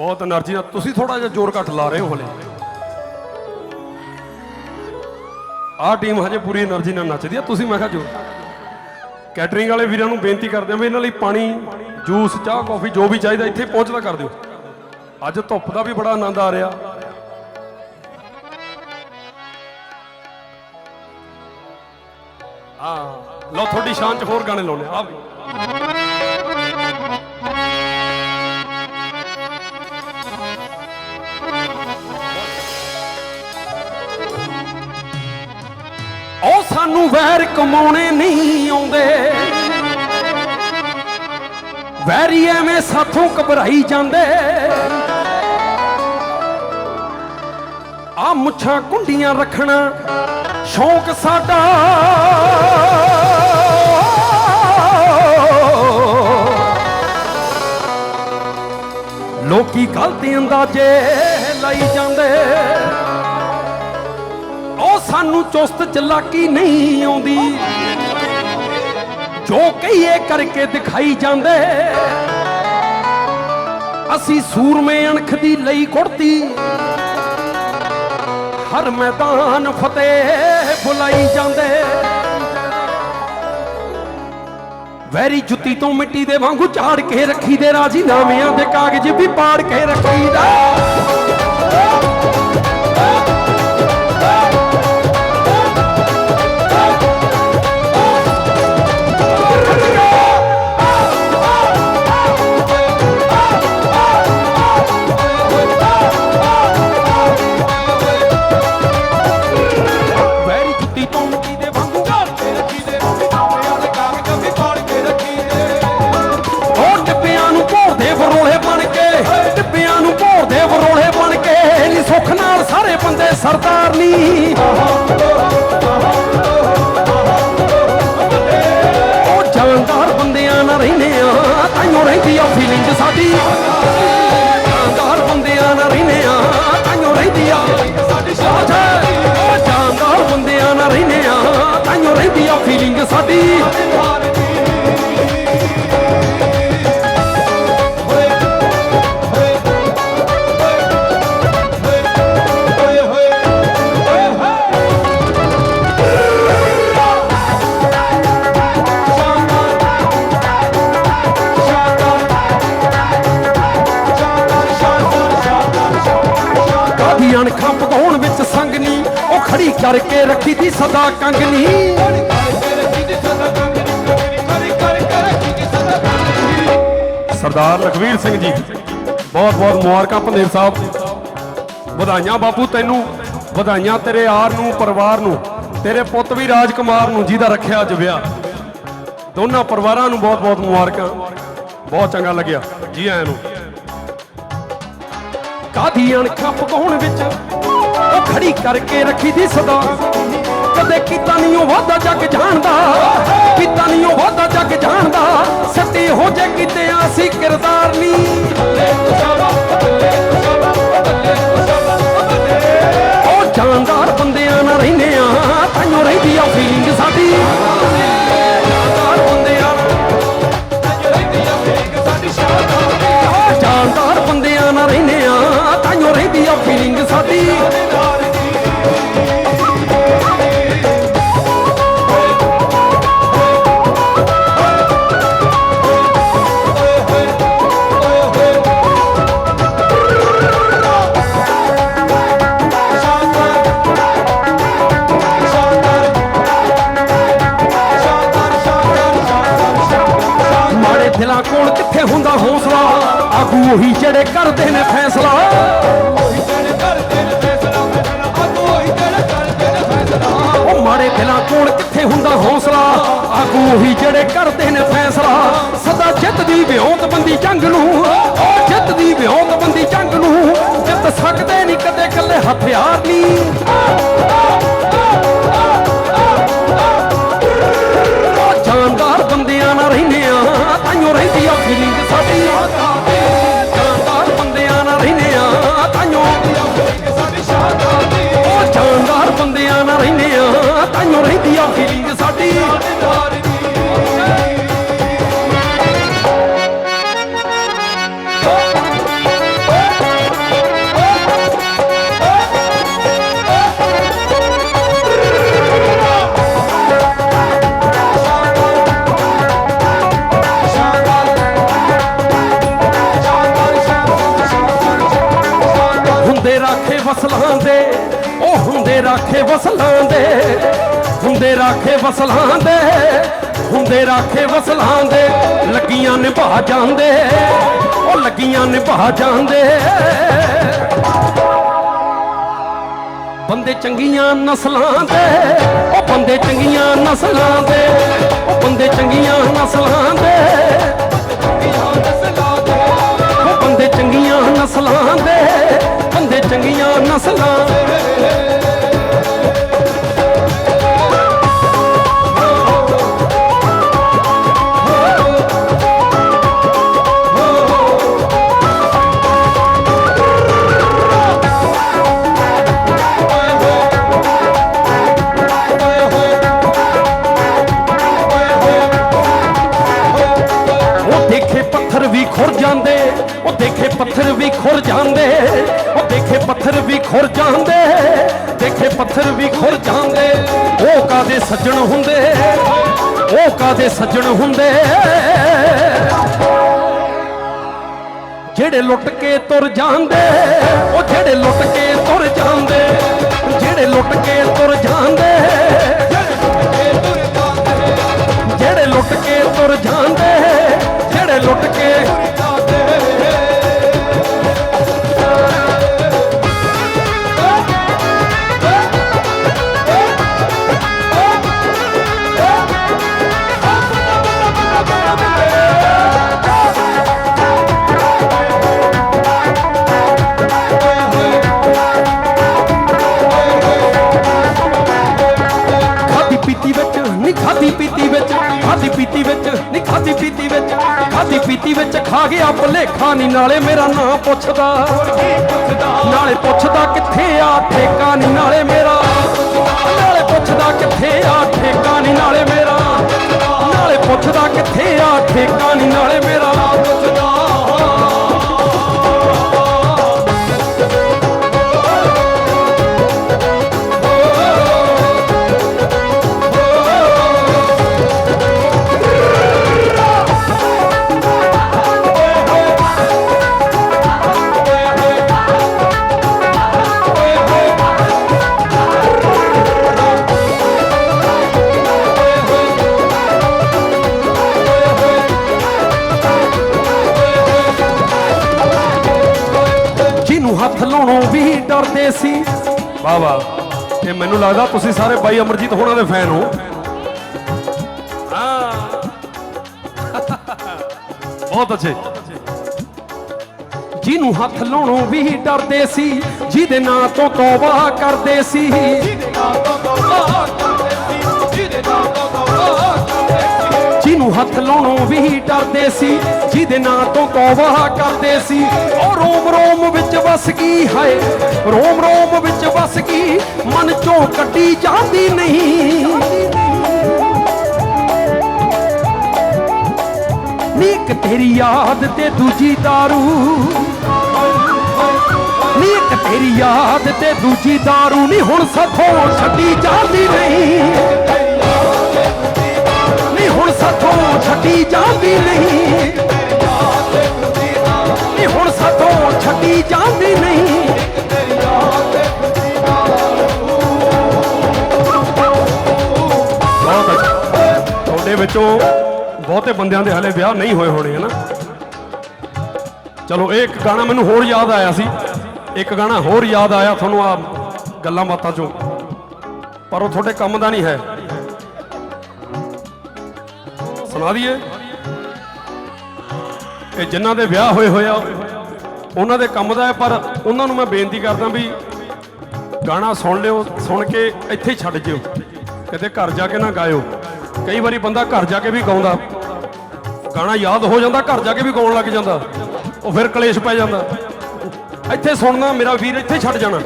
ਬਹੁਤ એનર્ਜੀ ਨਾਲ ਤੁਸੀਂ ਥੋੜਾ ਜਿਹਾ ਜ਼ੋਰ ਘੱਟ ਲਾ ਰਹੇ ਹੋ ਹਲੇ। ਆਹ ਟੀਮ ਹਜੇ ਪੂਰੀ એનર્ਜੀ ਨਾਲ ਨੱਚਦੀ ਆ। ਤੁਸੀਂ ਮੈਂ ਕਿਹਾ ਜੋ ਕੈਟਰਿੰਗ ਵਾਲੇ ਵੀਰਾਂ ਨੂੰ ਬੇਨਤੀ ਕਰਦੇ ਆ ਵੀ ਇਹਨਾਂ ਲਈ ਪਾਣੀ ਜੂਸ ਚਾਹ ਕਾਫੀ ਜੋ ਵੀ ਚਾਹੀਦਾ ਇੱਥੇ ਪਹੁੰਚਦਾ ਕਰ ਦਿਓ। ਅੱਜ ਧੁੱਪ ਦਾ ਵੀ ਬੜਾ ਆਨੰਦ ਆ ਰਿਹਾ। ਆ ਲਓ, ਤੁਹਾਡੀ ਸ਼ਾਨ ਚ ਹੋਰ ਗਾਣੇ ਲਾਉਣੇ ਆ ਵੀ। ਸਾਨੂੰ ਵੈਰ ਕਮਾਉਣੇ ਨਹੀਂ ਆਉਂਦੇ। ਵੈਰੀ ਐਵੇਂ ਸਾਥੋਂ ਘਬਰਾਈ ਜਾਂਦੇ। ਆ ਮੁੱਛਾਂ ਕੁੰਡੀਆਂ ਰੱਖਣਾ ਸ਼ੌਂਕ ਸਾਡਾ। ਲੋਕੀ ਗਲਤ ਅੰਦਾਜ਼ੇ ਲਈ ਜਾਂਦੇ। ਸਾਨੂੰ ਚੁਸਤ ਚਲਾਕੀ ਨਹੀਂ ਆਉਂਦੀ। ਜੋ ਕਹੀਏ ਕਰਕੇ ਦਿਖਾਈ ਜਾਂਦੇ। ਅਸੀਂ ਸੂਰਮੇ ਅਣਖ ਦੀ ਲਈ ਕੁੜਤੀ। ਹਰ ਮੈਦਾਨ ਫਤਿਹ ਬੁਲਾਈ ਜਾਂਦੇ। ਵੈਰੀ ਜੁੱਤੀ ਤੋਂ ਮਿੱਟੀ ਦੇ ਵਾਂਗੂ ਝਾੜ ਕੇ ਰੱਖੀ ਦੇ ਰਾਜੀ ਨਾਮਿਆਂ ਦੇ ਕਾਗਜ਼ ਵੀ ਪਾੜ ਕੇ ਰੱਖੀਦਾ। ਰਹਿੰਦੀ ਆ ਫੀਲਿੰਗ ਸਾਡੀ। ਜਾਨਦਾਰ ਬੰਦਿਆਂ ਨਾਲ ਰਹਿੰਦੇ ਆ ਤਾਈਓ ਰਹਿੰਦੀ ਆ। ਸਾਡੀ ਸਾਥ ਜਾਨਦਾਰ ਬੰਦਿਆਂ ਨਾਲ ਰਹਿੰਦੇ ਆ ਤਾਈਓ ਰਹਿੰਦੀ ਆ ਫੀਲਿੰਗ ਸਾਡੀ। ਕਾਦੀ ਅਣਖਾਂ ਪਗਾਉਣ ਵਿੱਚ ਸੰਗਨੀ ਉਹ ਖੜੀ ਕਰਕੇ ਰੱਖੀ ਦੀ ਸਦਾ ਕੰਗਨੀ ਸਰਦਾਰ ਲਖਵੀਰ ਸਿੰਘ ਜੀ, ਬਹੁਤ ਬਹੁਤ ਮੁਬਾਰਕਾਂ ਪੰਦੇਰ ਸਾਹਿਬ। ਵਧਾਈਆਂ ਬਾਪੂ ਤੈਨੂੰ, ਵਧਾਈਆਂ ਤੇਰੇ ਆਰ ਨੂੰ, ਪਰਿਵਾਰ ਨੂੰ, ਤੇਰੇ ਪੁੱਤ ਵੀ ਰਾਜ ਕੁਮਾਰ ਨੂੰ, ਜਿਹਦਾ ਰੱਖਿਆ ਅੱਜ ਵਿਆਹ। ਦੋਨਾਂ ਪਰਿਵਾਰਾਂ ਨੂੰ ਬਹੁਤ ਬਹੁਤ ਮੁਬਾਰਕਾਂ। ਬਹੁਤ ਚੰਗਾ ਲੱਗਿਆ, ਜੀ ਆਇਆਂ ਨੂੰ। ਕਾਦੀ ਅਣਖਾਂ ਪਕਾਉਣ ਵਿੱਚ ਉਹ ਖੜੀ ਕਰਕੇ ਰੱਖੀ ਦੀ ਸਦਾ। ਕਦੇ ਕੀਤਾ ਨਹੀਂ ਉਹ ਵਾਦਾ ਜੱਗ ਜਾਣਦਾ, ਕੀਤਾ ਨਹੀਂ ਉਹ ਵਾਦਾ ਜੱਗ ਜਾਣਦਾ। ਸੱਤੀ ਹੋ ਜੇ ਕਿਤੇ ਅਸੀਂ ਕਿਰਦਾਰ ਨਹੀਂ ਦਿਲਾਂ ਕੋਲ ਕਿੱਥੇ ਹੁੰਦਾ ਹੌਸਲਾ? ਆਗੂ ਉਹੀ ਜਿਹੜੇ ਕਰਦੇ ਜਿਹੜੇ ਕਰਦੇ ਨੇ ਫੈਸਲਾ। ਸਦਾ ਜਿੱਤ ਦੀ ਵਿਉਂਤਬੰਦੀ ਜੰਗ ਨੂੰ। ਉਹ ਜਿੱਤ ਦੀ ਵਿਉਂਤਬੰਦੀ ਜੰਗ ਨੂੰ। ਜਿੱਤ ਸਕਦੇ ਨਹੀਂ ਕਦੇ ਇਕੱਲੇ ਹਥਿਆਰ ਨਹੀਂ ਉਹ ਜਾਨਦਾਰ ਬੰਦਿਆਂ ਨਾਲ ਰਹਿੰਦੇ ਆ ਤਾਈਓ ਰਹਿੰਦੀ ਆ ਫੀਲਿੰਗ ਸਾਡੀ ਜਾਨਦਾਰ ਬੰਦਿਆਂ ਨਾਲ ਰਹਿੰਦੇ ਆ ਤਾਈਓ ਉਹ ਜਾਨਦਾਰ ਬੰਦਿਆਂ ਨਾਲ ਰਹਿੰਦੇ ਆ ਤਾਈਓ ਰਹਿੰਦੀ ਆ ਫੀਲਿੰਗ ਸਾਡੀ ਹੁੰਦੇ ਰਾਖੇ ਵਸਲਾਂ ਦੇ ਉਹ ਹੁੰਦੇ ਰਾਖੇ ਵਸਲਾਂ ਦੇ ਹੁੰਦੇ ਰਾਖੇ ਵਸਲਾਂ ਦੇ ਹੁੰਦੇ ਰਾਖੇ ਵਸਲਾਂ ਦੇ ਲੱਗੀਆਂ ਨਿਭਾ ਜਾਂਦੇ, ਉਹ ਲੱਗੀਆਂ ਨਿਭਾ ਜਾਂਦੇ। ਬੰਦੇ ਚੰਗੀਆਂ ਨਸਲਾਂ ਦੇ, ਉਹ ਬੰਦੇ ਚੰਗੀਆਂ ਨਸਲਾਂ ਦੇ, ਉਹ ਬੰਦੇ ਚੰਗੀਆਂ ਨਸਲਾਂ ਦੇ। ਉਹ ਬੰਦੇ ਚੰਗੀਆਂ ਨਸਲਾਂ ਦੇ ਚੰਗੀਆਂ ਨਸਲਾਂ। ਖੁਰ ਜਾਂਦੇ, ਉਹ ਦੇਖੇ ਪੱਥਰ ਵੀ ਖੁਰ ਜਾਂਦੇ, ਉਹ ਦੇਖੇ ਪੱਥਰ ਵੀ ਖੁਰ ਜਾਂਦੇ, ਦੇਖੇ ਪੱਥਰ ਵੀ ਖੁਰ ਜਾਂਦੇ। ਉਹ ਕਾਦੇ ਸੱਜਣ ਹੁੰਦੇ? ਉਹ ਕਾਦੇ ਸੱਜਣ ਹੁੰਦੇ? ਜਿਹੜੇ ਲੁੱਟ ਕੇ ਤੁਰ ਜਾਂਦੇ, ਉਹ ਜਿਹੜੇ ਲੁੱਟ ਕੇ ਤੁਰ ਜਾਂਦੇ, ਜਿਹੜੇ ਲੁੱਟ ਕੇ ਤੁਰ ਜਾਂਦੇ ਖਾਦੀ ਪੀਤੀ ਵਿੱਚ ਖਾ ਗਿਆ ਭੁਲੇਖਾ ਨਹੀਂ ਨਾਲੇ ਮੇਰਾ ਨਾਂ ਪੁੱਛਦਾ। ਨਾਲੇ ਪੁੱਛਦਾ ਕਿੱਥੇ ਆ, ਠੇਕਾ ਨਹੀਂ ਨਾਲੇ ਮੇਰਾ। ਨਾਲੇ ਪੁੱਛਦਾ ਕਿੱਥੇ ਆ, ਠੇਕਾ ਨਹੀਂ ਨਾਲੇ ਮੇਰਾ। ਨਾਲੇ ਪੁੱਛਦਾ ਕਿੱਥੇ ਆ, ਠੇਕਾ ਜਿਹਨੂੰ ਹੱਥ ਲਾਉਣੋਂ ਵੀ ਡਰਦੇ ਸੀ। ਵਾਹ ਵਾਹ। ਇਹ ਮੈਨੂੰ ਲੱਗਦਾ ਤੁਸੀਂ ਸਾਰੇ ਬਾਈ ਅਮਰਜੀਤ ਹੋਣਾ ਦੇ ਫੈਨ ਹੋ। ਹਾਂ। ਬਹੁਤ ਅੱਛੇ। ਜਿਹਨੂੰ ਹੱਥ ਲਾਉਣੋਂ ਵੀ ਡਰਦੇ ਸੀ ਜਿਹਦੇ ਨਾਂ ਤੋਂ ਤੌਬਾ ਕਰਦੇ ਸੀ। ਜਿਹਨੂੰ ਹੱਥ ਲਾਉਣੋਂ ਵੀ ਡਰਦੇ ਸੀ ਜਿਹਦੇ ਨਾਂ ਤੋਂ ਤੌਬਾ ਕਰਦੇ ਸੀ ਉਹ ਰੋਮ ਰੋਮ ਵਿੱਚ ਵਸ ਗਈ ਹਾਏ ਰੋਮ ਰੋਮ ਵਿੱਚ ਵਸ ਗਈ ਮਨ ਚੋਂ ਕੱਢੀ ਜਾਂਦੀ ਨਹੀਂ ਨੀਕ ਤੇਰੀ ਯਾਦ ਤੇ ਦੂਜੀ दारू ਨੀਕ ਤੇਰੀ ਯਾਦ ਤੇ ਦੂਜੀ दारू ਨਹੀਂ ਹੁਣ ਸਥੋਂ ਛੱਡੀ ਜਾਂਦੀ ਨਹੀਂ ਨਹੀਂ ਹੁਣ ਸਥੋਂ ਛੱਡੀ ਜਾਂਦੀ ਨਹੀਂ। ਨਹੀਂ ਹੁਣ ਸਥੋਂ ਛੱਡੀ ਜਾਂਦੀ ਨਹੀਂ। ਬਹੁਤ ਅੱਛਾ ਤੁਹਾਡੇ ਵਿੱਚੋਂ ਬਹੁਤੇ ਬੰਦਿਆਂ ਦੇ ਹਲੇ ਵਿਆਹ ਨਹੀਂ ਹੋਏ ਹੋਣੇ ਹਨਾ ਚਲੋ, ਇਹ ਇੱਕ ਗਾਣਾ ਮੈਨੂੰ ਹੋਰ ਯਾਦ ਆਇਆ ਸੀ। ਇੱਕ ਗਾਣਾ ਹੋਰ ਯਾਦ ਆਇਆ, ਤੁਹਾਨੂੰ ਆ ਗੱਲਾਂ ਬਾਤਾਂ ਚੋਂ। ਪਰ ਉਹ ਤੁਹਾਡੇ ਕੰਮ ਦਾ ਨਹੀਂ ਹੈ। ਸੁਣਾ ਦਈਏ। ਇਹ ਜਿਨ੍ਹਾਂ ਦੇ ਵਿਆਹ ਹੋਏ ਹੋਇਆ ਉਹਨਾਂ ਦੇ ਕੰਮ ਦਾ ਹੈ, ਪਰ ਉਹਨਾਂ ਨੂੰ ਮੈਂ ਬੇਨਤੀ ਕਰਦਾ ਵੀ ਗਾਣਾ ਸੁਣ ਲਿਓ, ਸੁਣ ਕੇ ਇੱਥੇ ਹੀ ਛੱਡ ਜਿਓ। ਕਿਤੇ ਘਰ ਜਾ ਕੇ ਨਾ ਗਾਇਓ। ਕਈ ਵਾਰੀ ਬੰਦਾ ਘਰ ਜਾ ਕੇ ਵੀ ਗਾਉਂਦਾ। ਗਾਣਾ ਯਾਦ ਹੋ ਜਾਂਦਾ, ਘਰ ਜਾ ਕੇ ਵੀ ਗਾਉਣ ਲੱਗ ਜਾਂਦਾ। ਉਹ ਫਿਰ ਕਲੇਸ਼ ਪੈ ਜਾਂਦਾ। ਇੱਥੇ ਸੁਣਨਾ, ਮੇਰਾ ਵੀਰ ਇੱਥੇ ਛੱਡ ਜਾਣਾ।